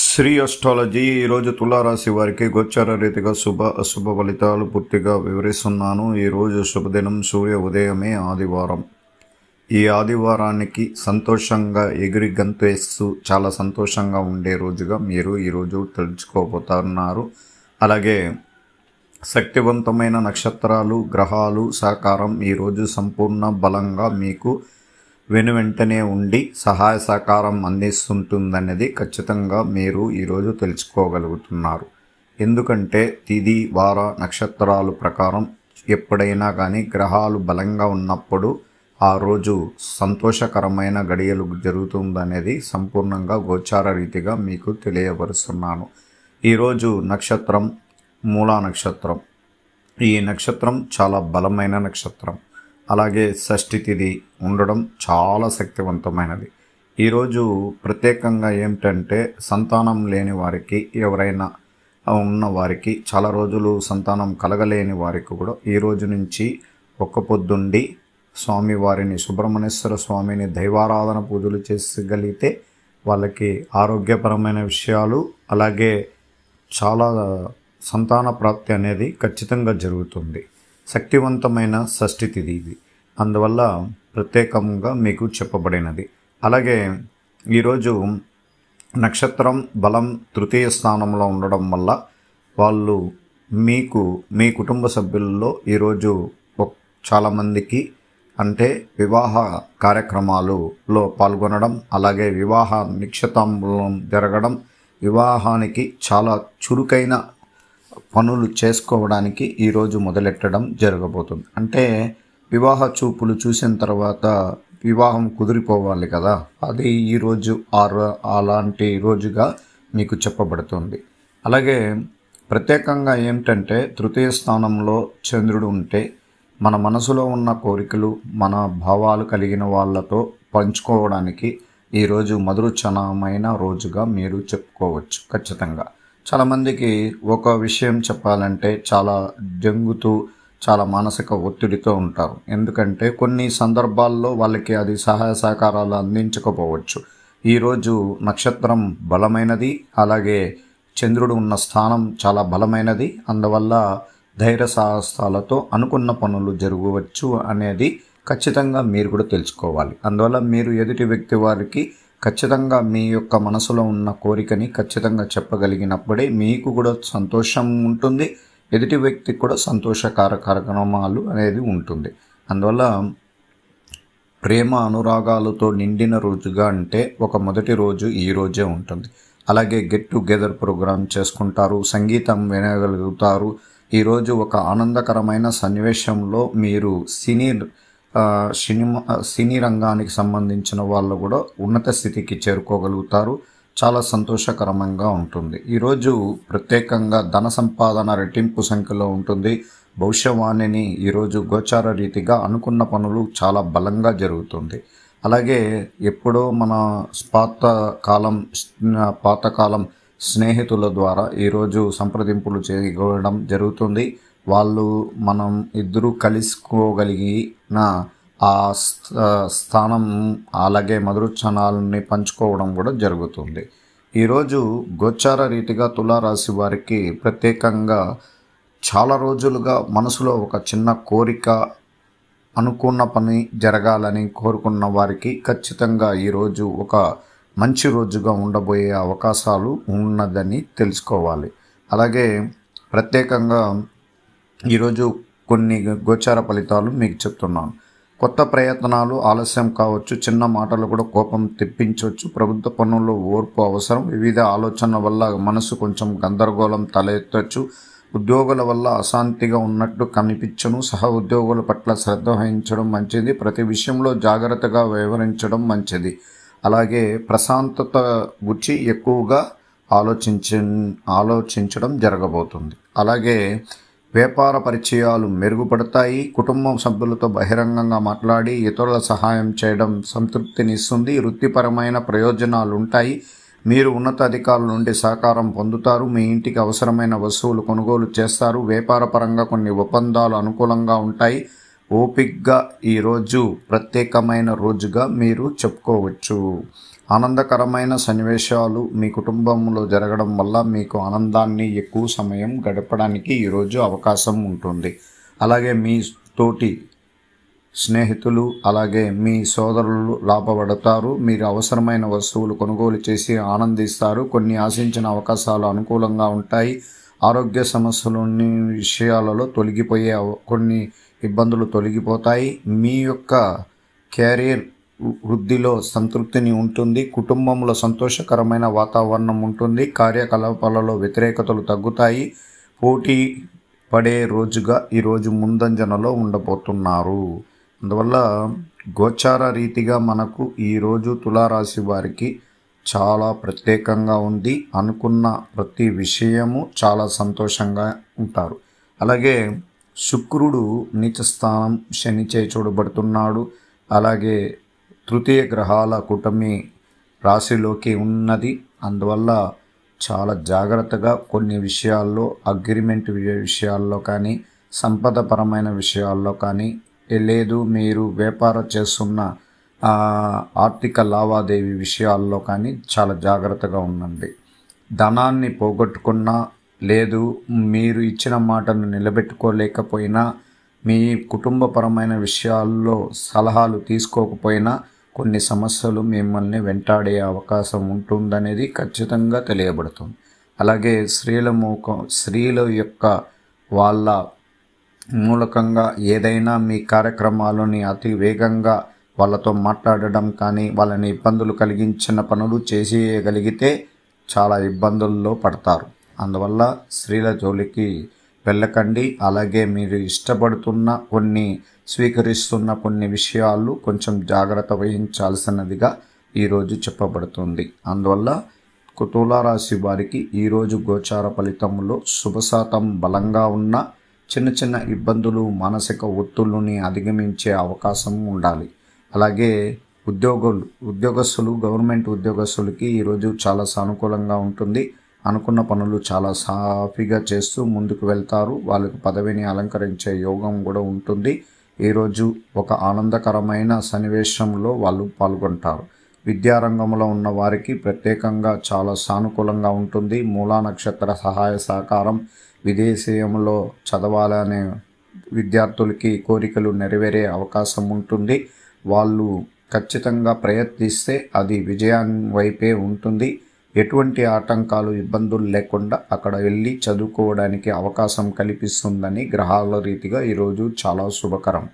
Shri astrology ఈరోజు తులారాశి వారికి గోచార రీతిగా శుభ అశుభ ఫలితాలు పూర్తిగా వివరిస్తున్నాను. ఈరోజు శుభదినం సూర్య ఉదయమే ఆదివారం. ఈ ఆదివారానికి సంతోషంగా ఎగిరి గంతేస్తూ చాలా సంతోషంగా ఉండే రోజుగా మీరు ఈరోజు తెలుసుకోబోతున్నారు. అలాగే శక్తివంతమైన నక్షత్రాలు గ్రహాలు సహకారం ఈరోజు సంపూర్ణ బలంగా మీకు వెను వెంటనే ఉండి సహాయ సహకారం అందిస్తుంటుందనేది ఖచ్చితంగా మీరు ఈరోజు తెలుసుకోగలుగుతున్నారు. ఎందుకంటే తిది వార నక్షత్రాలు ప్రకారం ఎప్పుడైనా కానీ గ్రహాలు బలంగా ఉన్నప్పుడు ఆ రోజు సంతోషకరమైన గడియలు జరుగుతుందనేది సంపూర్ణంగా గోచార రీతిగా మీకు తెలియపరుస్తున్నాను. ఈరోజు నక్షత్రం మూలా నక్షత్రం. ఈ నక్షత్రం చాలా బలమైన నక్షత్రం. అలాగే షష్ఠి తిథి ఉండడం చాలా శక్తివంతమైనది. ఈరోజు ప్రత్యేకంగా ఏమిటంటే సంతానం లేని వారికి ఎవరైనా ఉన్న వారికి చాలా రోజులు సంతానం కలగలేని వారికి కూడా ఈ రోజు నుంచి ఒక్క పొద్దుండి స్వామివారిని సుబ్రహ్మణ్యేశ్వర స్వామిని దైవారాధన పూజలు చేసగలిగితే వాళ్ళకి ఆరోగ్యపరమైన విషయాలు అలాగే చాలా సంతాన ప్రాప్తి అనేది ఖచ్చితంగా జరుగుతుంది. శక్తివంతమైన షష్ఠి తిథి ఇది. అందువల్ల ప్రత్యేకంగా మీకు చెప్పబడినది. అలాగే ఈరోజు నక్షత్రం బలం తృతీయ స్థానంలో ఉండడం వల్ల వాళ్ళు మీకు మీ కుటుంబ సభ్యుల్లో ఈరోజు చాలామందికి అంటే వివాహ కార్యక్రమాలులో పాల్గొనడం అలాగే వివాహ నిక్షతాంబులం జరగడం వివాహానికి చాలా చురుకైన పనులు చేసుకోవడానికి ఈరోజు మొదలెట్టడం జరగబోతుంది. అంటే వివాహ చూపులు చూసిన తర్వాత వివాహం కుదిరిపోవాలి కదా? అది ఈరోజు ఆ అలాంటి రోజుగా మీకు చెప్పబడుతుంది. అలాగే ప్రత్యేకంగా ఏమిటంటే తృతీయ స్థానంలో చంద్రుడు ఉంటే మన మనసులో ఉన్న కోరికలు మన భావాలు కలిగిన వాళ్ళతో పంచుకోవడానికి ఈరోజు మధురచనమైన రోజుగా మీరు చెప్పుకోవచ్చు ఖచ్చితంగా. చాలామందికి ఒక విషయం చెప్పాలంటే చాలా జంగుతూ చాలా మానసిక ఒత్తిడితో ఉంటారు. ఎందుకంటే కొన్ని సందర్భాల్లో వాళ్ళకి అది సహాయ సహకారాలు అందించకపోవచ్చు. ఈరోజు నక్షత్రం బలమైనది అలాగే చంద్రుడు ఉన్న స్థానం చాలా బలమైనది. అందువల్ల ధైర్య సాహసాలతో అనుకున్న పనులు జరగవచ్చు అనేది ఖచ్చితంగా మీరు కూడా తెలుసుకోవాలి. అందువల్ల మీరు ఎదుటి వ్యక్తి వారికి ఖచ్చితంగా మీ యొక్క మనసులో ఉన్న కోరికని ఖచ్చితంగా చెప్పగలిగినప్పుడే మీకు కూడా సంతోషం ఉంటుంది ఎదుటి వ్యక్తికి కూడా సంతోషకార కార్యక్రమాలు అనేది ఉంటుంది. అందువల్ల ప్రేమ అనురాగాలతో నిండిన రోజుగా అంటే ఒక మొదటి రోజు ఈ రోజే ఉంటుంది. అలాగే గెట్ టుగెదర్ ప్రోగ్రామ్ చేసుకుంటారు సంగీతం వినగలుగుతారు. ఈరోజు ఒక ఆనందకరమైన సన్నివేశంలో మీరు సినీ సినిమా సినీ రంగానికి సంబంధించిన వాళ్ళు కూడా ఉన్నత స్థితికి చేరుకోగలుగుతారు. చాలా సంతోషకరంగా ఉంటుంది. ఈరోజు ప్రత్యేకంగా ధన సంపాదన రెట్టింపు సంఖ్యలో ఉంటుంది. భవిష్యవాణిని ఈరోజు గోచార రీతిగా అనుకున్న పనులు చాలా బలంగా జరుగుతుంది. అలాగే ఎప్పుడో మన పాత కాలం పాతకాలం స్నేహితుల ద్వారా ఈరోజు సంప్రదింపులు చేయడం జరుగుతుంది. వాళ్ళు మనం ఇద్దరు కలుసుకోగలిగిన ఆ స్థానం అలాగే మధుర క్షణాలని పంచుకోవడం కూడా జరుగుతుంది. ఈరోజు గోచార రీతిగా తులారాశి వారికి ప్రత్యేకంగా చాలా రోజులుగా మనసులో ఒక చిన్న కోరిక అనుకున్న పని జరగాలని కోరుకున్న వారికి ఖచ్చితంగా ఈరోజు ఒక మంచి రోజుగా ఉండబోయే అవకాశాలు ఉన్నదని తెలుసుకోవాలి. అలాగే ప్రత్యేకంగా ఈరోజు కొన్ని గోచార ఫలితాలు మీకు చెప్తున్నాను. కొత్త ప్రయత్నాలు ఆలస్యం కావచ్చు చిన్న మాటలు కూడా కోపం తెప్పించవచ్చు. ప్రభుత్వ పనుల్లో ఓర్పు అవసరం. వివిధ ఆలోచనల వల్ల మనసు కొంచెం గందరగోళం తలెత్తవచ్చు ఉద్యోగుల వల్ల అశాంతిగా ఉన్నట్టు కనిపించను. సహ ఉద్యోగుల పట్ల శ్రద్ధ వహించడం మంచిది. ప్రతి విషయంలో జాగ్రత్తగా వ్యవహరించడం మంచిది. అలాగే ప్రశాంతత గురించి ఎక్కువగా ఆలోచించ ఆలోచించడం జరగబోతుంది. అలాగే వ్యాపార పరిచయాలు మెరుగుపడతాయి. కుటుంబం సభ్యులతో బహిరంగంగా మాట్లాడి ఇతరుల సహాయం చేయడం సంతృప్తినిస్తుంది. వృత్తిపరమైన ప్రయోజనాలు ఉంటాయి మీరు ఉన్నతాధికారుల నుండి సహకారం పొందుతారు. మీ ఇంటికి అవసరమైన వస్తువులు కొనుగోలు చేస్తారు. వ్యాపారపరంగా కొన్ని ఒప్పందాలు అనుకూలంగా ఉంటాయి. ఓపిక్గా ఈరోజు ప్రత్యేకమైన రోజుగా మీరు చెప్పుకోవచ్చు. ఆనందకరమైన సన్నివేశాలు మీ కుటుంబంలో జరగడం వల్ల మీకు ఆనందాన్ని ఎక్కువ సమయం గడపడానికి ఈరోజు అవకాశం ఉంటుంది. అలాగే మీ తోటి స్నేహితులు అలాగే మీ సోదరులు లాభపడతారు. మీరు అవసరమైన వస్తువులు కొనుగోలు చేసి ఆనందిస్తారు. కొన్ని ఆశించిన అవకాశాలు అనుకూలంగా ఉంటాయి. ఆరోగ్య సమస్యలోని విషయాలలో తొలగిపోయే కొన్ని ఇబ్బందులు తొలగిపోతాయి. మీ యొక్క కెరీర్ వృద్ధిలో సంతృప్తిని ఉంటుంది కుటుంబంలో సంతోషకరమైన వాతావరణం ఉంటుంది కార్యకలాపాలలో వ్యతిరేకతలు తగ్గుతాయి పోటీ పడే రోజుగా ఈరోజు ముందంజనలో ఉండబోతున్నారు. అందువల్ల గోచార రీతిగా మనకు ఈరోజు తులారాశి వారికి చాలా ప్రత్యేకంగా ఉంది అనుకున్న ప్రతి విషయము చాలా సంతోషంగా ఉంటారు. అలాగే శుక్రుడు నీచ స్థానం శనిచే చూడబడుతున్నాడు. అలాగే తృతీయ గ్రహాల కూటమి రాశిలోకి ఉన్నది. అందువల్ల చాలా జాగ్రత్తగా కొన్ని విషయాల్లో అగ్రిమెంట్ విషయాల్లో కానీ సంపదపరమైన విషయాల్లో కానీ లేదు మీరు వ్యాపారం చేస్తున్న ఆర్థిక లావాదేవీ విషయాల్లో కానీ చాలా జాగ్రత్తగా ఉండండి. ధనాన్ని పోగొట్టుకున్నా లేదు మీరు ఇచ్చిన మాటను నిలబెట్టుకోలేకపోయినా మీ కుటుంబపరమైన విషయాల్లో సలహాలు తీసుకోకపోయినా కొన్ని సమస్యలు మిమ్మల్ని వెంటాడే అవకాశం ఉంటుందనేది ఖచ్చితంగా తెలియబడుతుంది. అలాగే స్త్రీల మూకం స్త్రీల యొక్క వాళ్ళ మూలకంగా ఏదైనా మీ కార్యక్రమాలని అతి వేగంగా వాళ్ళతో మాట్లాడడం కానీ వాళ్ళని ఇబ్బందులు కలిగించిన పనులు చేసేయగలిగితే చాలా ఇబ్బందుల్లో పడతారు. అందువల్ల స్త్రీల జోలికి వెళ్ళకండి. అలాగే మీరు ఇష్టపడుతున్న కొన్ని స్వీకరిస్తున్న కొన్ని విషయాలు కొంచెం జాగ్రత్త వహించాల్సినదిగా ఈరోజు చెప్పబడుతుంది. అందువల్ల తులారాశి వారికి ఈరోజు గోచార ఫలితంలో శుభశాతం బలంగా ఉన్న చిన్న చిన్న ఇబ్బందులు మానసిక ఒత్తులని అధిగమించే అవకాశం ఉండాలి. అలాగే ఉద్యోగులు ఉద్యోగస్తులు గవర్నమెంట్ ఉద్యోగస్తులకి ఈరోజు చాలా సానుకూలంగా ఉంటుంది. అనుకున్న పనులు చాలా సాఫీగా చేస్తూ ముందుకు వెళ్తారు. వాళ్ళకు పదవిని అలంకరించే యోగం కూడా ఉంటుంది. ఈరోజు ఒక ఆనందకరమైన సన్నివేశంలో వాళ్ళు పాల్గొంటారు. విద్యారంగంలో ఉన్న వారికి ప్రత్యేకంగా చాలా సానుకూలంగా ఉంటుంది. మూలా నక్షత్ర సహాయ సహకారం విదేశీయంలో చదవాలనే విద్యార్థులకి కోరికలు నెరవేరే అవకాశం ఉంటుంది. వాళ్ళు ఖచ్చితంగా ప్రయత్నిస్తే అది విజయాన్ని వైపే ఉంటుంది. ఎటువంటి ఆటంకాలు ఇబ్బందులు లేకుండా అక్కడ వెళ్ళి చదువుకోవడానికి అవకాశం కల్పిస్తుందని గ్రహాల రీతిగా ఈరోజు చాలా శుభకరం.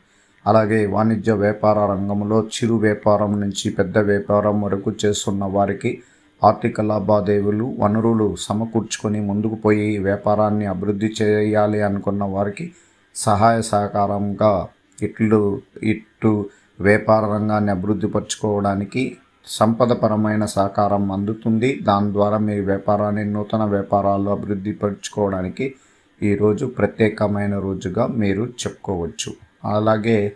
అలాగే వాణిజ్య వ్యాపార రంగంలో చిరు వ్యాపారం నుంచి పెద్ద వ్యాపారం వరకు చేస్తున్న వారికి ఆర్థిక లాభాదేవీలు వనరులు సమకూర్చుకొని ముందుకు పోయి వ్యాపారాన్ని అభివృద్ధి చేయాలి అనుకున్న వారికి సహాయ సహకారంగా ఇట్లు ఇటు వ్యాపార రంగాన్ని అభివృద్ధి పరచుకోవడానికి సంపదపరమైన సహకారం అందుతుంది. దాని ద్వారా మీ వ్యాపారాన్ని నూతన వ్యాపారాలు అభివృద్ధి పరచుకోవడానికి ఈరోజు ప్రత్యేకమైన రోజుగా మీరు చెప్పుకోవచ్చు. అలాగే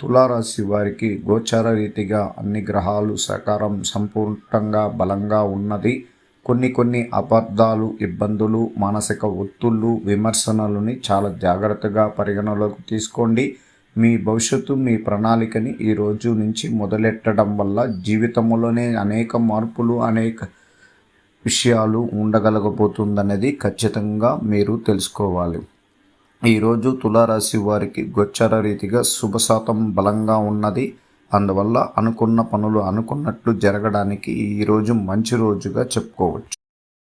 తులారాశి వారికి గోచార రీతిగా అన్ని గ్రహాలు సహకారం సంపూర్ణంగా బలంగా ఉన్నది. కొన్ని కొన్ని అబద్ధాలు ఇబ్బందులు మానసిక ఒత్తుళ్ళు విమర్శనలని చాలా జాగ్రత్తగా పరిగణలోకి తీసుకోండి. మీ భవిష్యత్తు మీ ప్రణాళికని ఈ రోజు నుంచి మొదలెట్టడం వల్ల జీవితంలోనే అనేక మార్పులు అనేక విషయాలు ఉండగలగబోతుందనేది ఖచ్చితంగా మీరు తెలుసుకోవాలి. ఈరోజు తులారాశి వారికి గోచర రీతిగా శుభశాతం బలంగా ఉన్నది. అందువల్ల అనుకున్న పనులు అనుకున్నట్లు జరగడానికి ఈరోజు మంచి రోజుగా చెప్పుకోవచ్చు.